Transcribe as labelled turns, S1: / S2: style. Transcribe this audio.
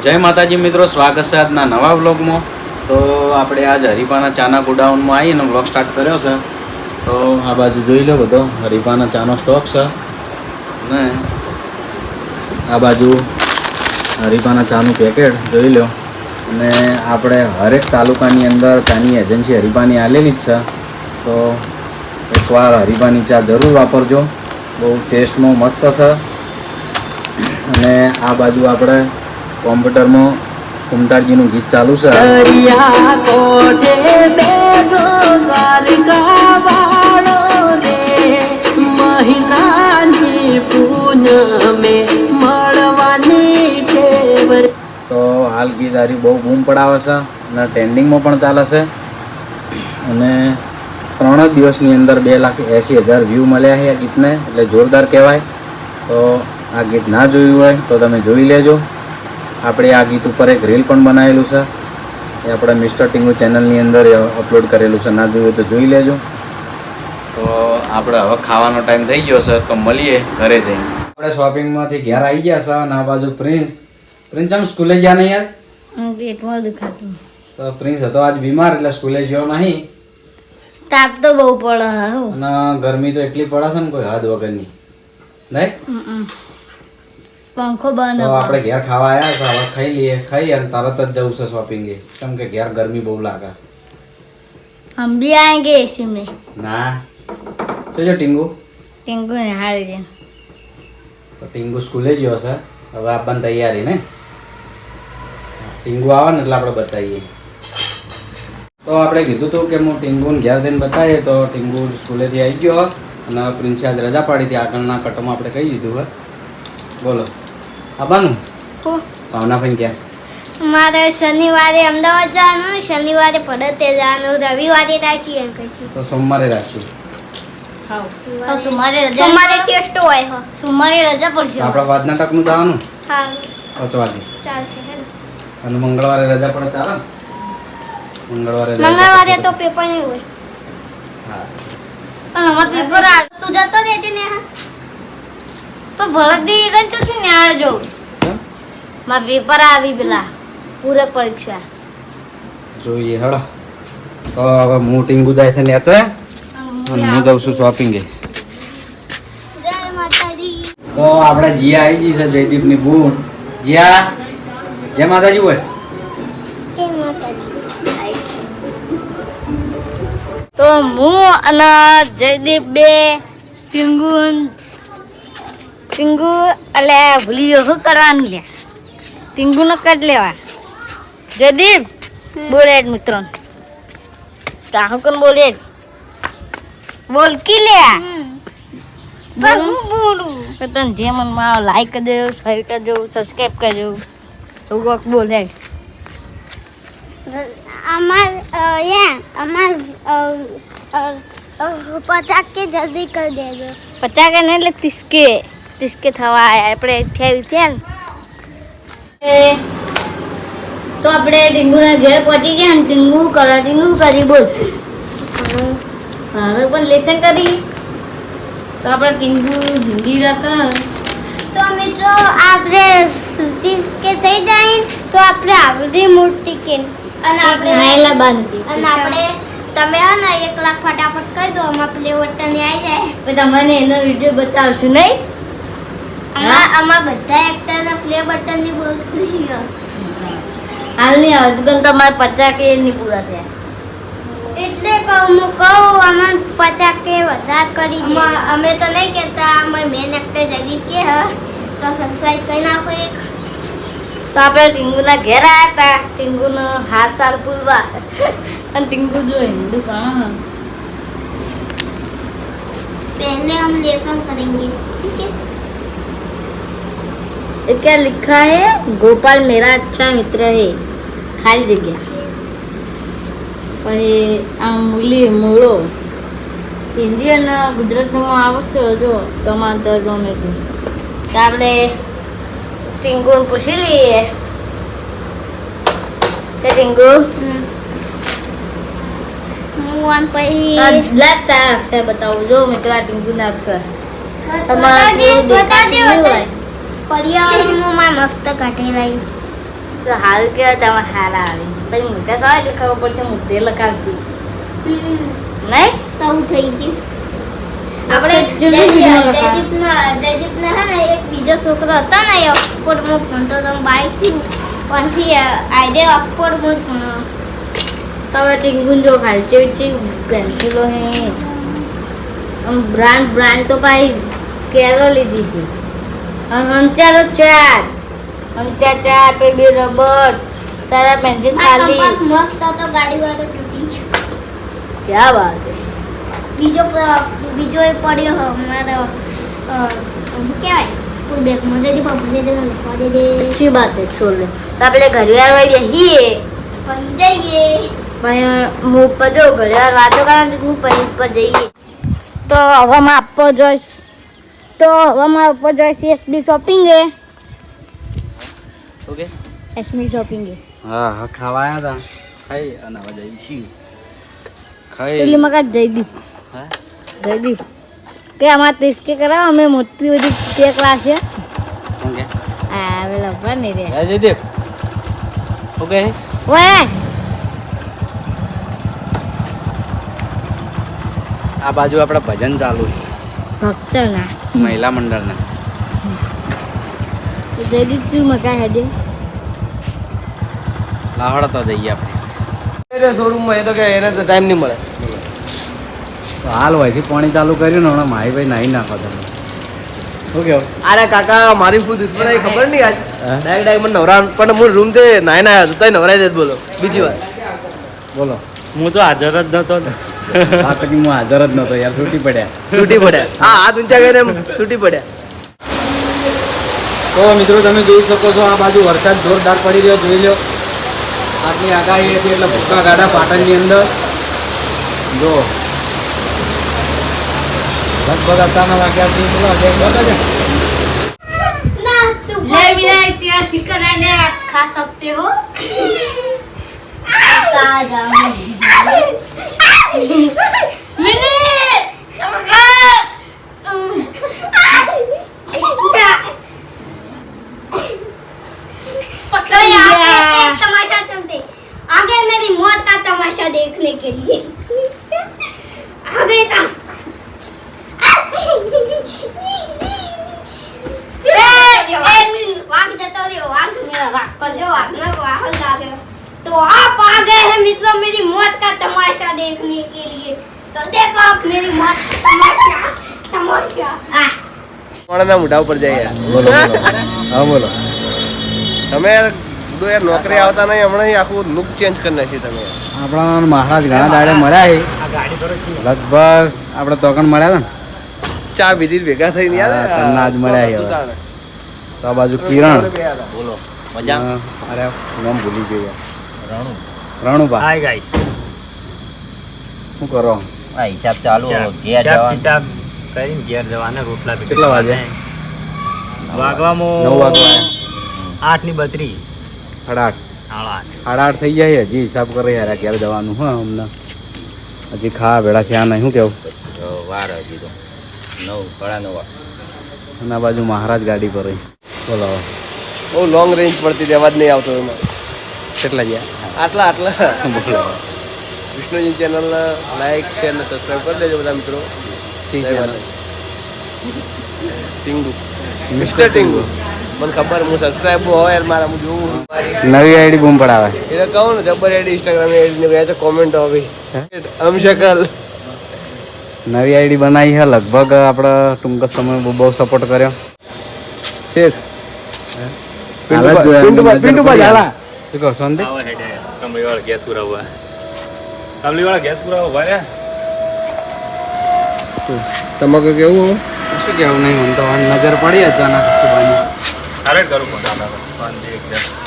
S1: જય માતાજી મિત્રો, સ્વાગત છે આજના નવા વ્લોગમાં. તો આપણે આજ હરીફાના ચાના ગોડાઉનમાં આવીને વ્લોગ સ્ટાર્ટ કર્યો છે. તો આ બાજુ જોઈ લો બધો હરીફાના ચાનો સ્ટોક છે. ને આ બાજુ હરીફાના ચાનું પેકેટ જોઈ લો. અને આપણે હરેક તાલુકાની અંદર ચાની એજન્સી હરિપાની આલેલી જ છે. તો એકવાર હરિપાની ચા જરૂર વાપરજો. બહુ ટેસ્ટમાં મસ્ત છે. અને આ બાજુ આપણે કોમ્પ્યુટરમાં કુમતારજીનું ગીત ચાલુ છે. તો હાલ ગીત હારી બહુ બૂમ પડાવે છે અને ટ્રેન્ડિંગમાં પણ ચાલે છે. અને ત્રણ જ દિવસની અંદર બે લાખ એંસી હજાર વ્યૂ મળ્યા છે આ ગીતને એટલે જોરદાર કહેવાય. તો આ ગીત ના જોયું હોય તો તમે જોઈ લેજો. આપણે આ ગીત ઉપર એક રીલ પણ બનાવેલું છે. એ આપણે મિસ્ટર ટીંગુ ચેનલની અંદર અપલોડ કરેલું છે. ના જોયું હોય તો જોઈ લેજો. તો આપણે હવે ખાવાનો ટાઈમ થઈ ગયો છે તો મળીએ ઘરે જઈને. આપણે શોપિંગમાંથી ઘેર આવી ગયા છે અને આ બાજુ પ્રિન્સ પ્રિન્સ આમ સ્કૂલે ગયા નહીં યાર?
S2: પેટમાં દુખાતું
S1: તો પ્રિન્સ હતો આજ બીમાર એટલે સ્કૂલે ગયો નહીં.
S2: તાપ તો બહુ પડે
S1: અને ગરમી તો એટલી પડે છે ને કોઈ હદ વગરની. નહીં?
S2: પંખો બંધ
S1: આપણે ઘેર ખાવા આવ્યા તો હવે ખાઈ લઈએ. ખાઈ અને તરત જ જવું છે શોપિંગે કેમ કે ઘેર ગરમી બહુ લાગે.
S2: હમ ભી આएंगे એસી મે.
S1: ના. તો ટીંગુ?
S2: ટીંગુ ને હાલ જે
S1: તો ટીંગુ સ્કૂલે ગયો છે. હવે આપણ તૈયારી ને. ટીંગુ આવે ને એટલે આપણે બતાવીએ. તો આપણે કીધું હતું કે હું ટીંગુને ઘેર જઈને બતાવીએ તો ટીંગુ સ્કૂલેથી આવી ગયો અને પ્રિન્સિયાજ રજા પાડી હતી. આગળના કટમાં આપણે કહી દીધું હોય. બોલો. આવવાનું ભાવનાભાઈ ક્યાં?
S2: મારે શનિવારે અમદાવાદ જવાનું શનિવારે પડતે જવાનું રવિવારે રાશી એમ કહે છે.
S1: તો સોમવારે રાખ્યું
S2: સોમવારે રજા સોમવારે ટેસ્ટ હોય હા. સોમવારે રજા પડશે?
S1: આપણા આપણે વાદના ટકનું જવાનું?
S2: હા
S1: પાંચ વાગે.
S2: ચાલશે
S1: અને મંગળવારે રજા પડે તારા મંગળવારે
S2: મંગળવારે તો પેપર નહીં હોય.
S1: હા.
S2: પણ અમાર પેપર આ તું જતો રહેતી ને તો ભરત દી ગંચો છો કે ન્યાળ જો
S1: કેમ?
S2: માર પેપર આવી પેલા. પૂરક પરીક્ષા.
S1: જોઈએ હળો તો હવે હું ટીંગુ જાય છે નેચે અને હું જાઉં છું શોપિંગે તો આપણે જીયા આવી ગઈ છે જયદીપની બૂન. જીયા જય માતાજી
S2: બોલ. તો હું અને જયદીપ બે ટીંગુ ટીંગુ એટલે ભૂલી ગયો શું કરવાનું લે? ટીંગુ ન કટ લેવા જયદીપ બોલે મિત્રો. તાહુ કોણ બોલે? બોલ કી લે? તને જે મનમાં લાઈક કરજો શેર કરજો સબસ્ક્રાઇબ કરજો. એવું કોક બોલે
S3: અમાર અમાર પચાસ કે જલ્દી કરી દેજો.
S2: પચાસ કે નહીં એટલે ત્રીસકે ત્રીસકે થવા આપણે અઠ્યાવીસ થયા ને. તો આપણે ટીંગુના ઘેર પહોંચી ગયા ને ટીંગુ કરા ટીંગુ કરી બોલ. હવે પણ લેસન કરી? તો આપણે ટીંગુ હિન્દી રાખા
S3: તો મિત્રો આપણે સુતી કે થઈ જાય તો આપણે આવડી મોટી કે. અને આપણે
S2: નાયલા બાંધી
S3: અને આપણે તમે હા ને એક લાખ ફટાફટ કરી દો આમાં પ્લે બટન આવી જાય.
S2: તો તમને એનો વીડિયો બતાવશું નહીં?
S3: આમાં બધા એક્ટરના પ્લે બટનની બહુ
S2: હાલની અર્જુન તમારે પચાસ કે ની પૂરા થયા.
S3: હું કહું આમાં પચાસ કે કરી અમે તો નહીં કહેતા અમારે મેન એક્ટર જગદીપ કે હ. કરી નાખો એક.
S2: તો આપણે ટીંગુના ઘેર આવ્યા હતા. ટીંગુનો હાથ સાર પૂરવા અને ટીંગુ જો હિન્દુ કોણ
S3: પહેલે હમ લેસન કરેંગે ઠીક હે
S2: ये क्या लिखा है गोपाल मेरा अच्छा मित्र है ખાલી જગ્યા પછી આમ મૂલી મૂળો હિન્દી અને ગુજરાતીમાં આવશે જો તમારે તર્જમે છે તો આપણે ટીંગુને પૂછી લઈએ કે ટીંગુ
S3: હું પછી
S2: બ્લેક તારા અક્ષર બતાવું જો મિત્રો આ ટીંગુના અક્ષર
S3: બતાવજે
S2: પૂરું
S3: બતાવજે પર્યાવરણમાં મસ્ત કાઢેલા
S2: તો હાલ કે તમે હારા આવી. પછી મોટા થાય એટલે ખબર પડશે મુદ્દે લખાવશું. નહીં?
S3: હું થઈ ગયું.
S2: આપણે
S3: જયદીપના જયદીપના હે ને એક બીજો છોકરો હતો ને એ ઓક્સફોર્ડમાં ભણતો હતો બાઇકથી ત્યાંથી આઈડે ઓક્સફોર્ડમાં ભણો
S2: હવે ટીંગુન જો ખાલી ચેડ પેન્સિલો હે. બ્રાન્ડ બ્રાન્ડ તો ભાઈ સ્કેલો લીધી છે. હંચારો ચાર. હંચા ચાર પે બે રબર. સારા પેન્સિલ ખાલી.
S3: મસ્ત હતો ગાડી વાળો તૂટી છે
S2: ક્યાં વાત છે?
S3: બીજો બીજો એક પડ્યો અમારો શું કહેવાય? સ્કૂલ બેગમાં. જતી પપ્પાને તો લખવા દે દે
S2: સાચી વાત છે છોડ તો આપણે ઘડિયાળ વાળી જઈએ
S3: પછી જઈએ.
S2: પણ હું પર જો ઘડિયાળ વાતો કરવા હું પર જઈએ. તો હવે માપો જોઈશ. તો હવામાં આપવો જોઈશ એસબી શોપિંગ એ.
S1: ઓકે.
S2: એસબી શોપિંગ એ.
S1: હા હા ખાવાયા હતા. ખાઈ અને હવે જઈશું ખાઈ.
S2: પેલી જઈ દી
S1: હા?
S2: જયદીપ કે અમાર ત્રીસ કે કરાવો અમે મોટી બધી કેક લાશે
S1: ઓકે. કે
S2: હા ભર નહીં રે
S1: જઈ દે ઓકે.
S2: ઓય!
S1: આ બાજુ આપણે ભજન ચાલુ છે.
S2: ભક્ત ના
S1: મહિલા મંડળને.
S2: જયદીપ તું
S1: તો જઈએ આપણે.
S4: શોરૂમમાં એ તો કે એને તો ટાઈમ નહીં મળે.
S1: તો હાલ હોયથી પાણી ચાલુ કર્યું ને હમણાં મારી ભાઈ નાહી નાખો તમે. શું કેવું
S4: અરે કાકા મારી ફૂલ દુશ્મન ખબર નહીં આજ? ડાયરેક્ટ ડાયરેક્ટ મને નવરા પણ હું રૂમથી નાઈ ના આવ્યો તો તોય નવરાઈ બોલો. બીજી વાર.
S1: બોલો.
S5: હું તો હાજર જ નતો ને.
S1: આ હું હાજર જ નતો યાર છૂટી પડ્યા.
S4: છૂટી પડ્યા. હા હાથ ઊંચા કરીને છૂટી પડ્યા.
S1: તો મિત્રો તમે જોઈ શકો છો આ બાજુ વરસાદ જોરદાર પડી રહ્યો જોઈ લો આટલી આગાહી હતી એટલે ભૂકા ગાડા પાટણની અંદર. જો. લગભગ અત્યારના વાગ્યા છે ચલો અગિયાર વાગ્યા છે.
S3: ના देखने के लिए आ गए था વાઘ જતો રહ્યો વાઘ મેળા વાઘ પણ જો વાઘ નો વાહન લાગ્યો તો આ आ गए हैं मित्रों मेरी मौत का तमाशा देखने के लिए तो देखो आप मेरी मौत का तमाशा तमाशा आ
S4: કોણના મોઢા ઉપર જાય યાર
S1: બોલો બોલો હા બોલો
S4: તમે યાર કીધું યાર નોકરી આવતા નહીં હમણાં અહીં આખું લુક ચેન્જ કરી નાખી તમે યાર.
S1: આપણા મહારાજ ઘણા દાડે મળ્યા છે લગભગ આપણે તોકણ મળ્યા હતા ને
S4: ચા બીજી ભેગા થઈને યાર
S1: હા, તમને આજ મળ્યા છે હવે. તો આ બાજુ કિરણ
S5: બોલો
S1: હા, અરે નામ ભૂલી ગયો યાર. રણુભા.
S5: હાય ગાઈસ
S1: શું કરો?
S6: આ હિસાબ ચાલુ ઘેર જવાનું.
S5: કિતાબ કરીને ઘેર જવાના રોટલા ભેગા
S1: કેટલા વાગે?
S5: વાગવામાં
S1: નવ વાગવા
S5: આઠની બત્રીસ.
S1: સાડા આઠ.
S5: સાડા આઠ.
S1: થઈ જાય હજી હિસાબ કરે યાર ક્યારે જવાનું હા અમને. હજી ખા ભેળા થયા નહીં શું કેવું?
S6: વાર હજી તો. નવ સાડા નવ.
S1: અને બાજુ મહારાજ ગાડી પર બોલો.
S4: બહુ લોંગ રેન્જ પડતી અવાજ નહીં આવતો એમાં.
S1: કેટલા ગયા?
S4: આટલા આટલા.
S1: બોલો.
S4: વિષ્ણુજી ચેનલ લાઈક શેર ને સબસ્ક્રાઈબ કરી દેજો બધા મિત્રો. ટીંગુ. મિસ્ટર ટીંગુ. મને ખબર હું સબસ્ક્રાઈબ હોય યાર મારા હું જોઉં
S1: નવી આઈડી બૂમ પડાવે.
S4: એટલે કહું ને જબર આઈડી ઇન્સ્ટાગ્રામ આઈડી ને બે કોમેન્ટ આવી. અમ શકલ.
S1: નવી આઈડી બનાવી છે લગભગ આપણે ટૂંક સમય બહુ બહુ સપોર્ટ કર્યો. છે હાલ
S4: પિન્ટુ પિન્ટુ
S1: પડી.
S4: ઝાલા.
S1: શું કહો શાંતિ
S5: આવો હેડે કમલી વાળા ગેસ પુરાવવા કમલી વાળા ગેસ પુરાવવા ભાઈ
S4: તમાકુ કેવું
S1: શું કેવું નહીં મને તો નજર પડી અચાનક
S5: અરે કરું એક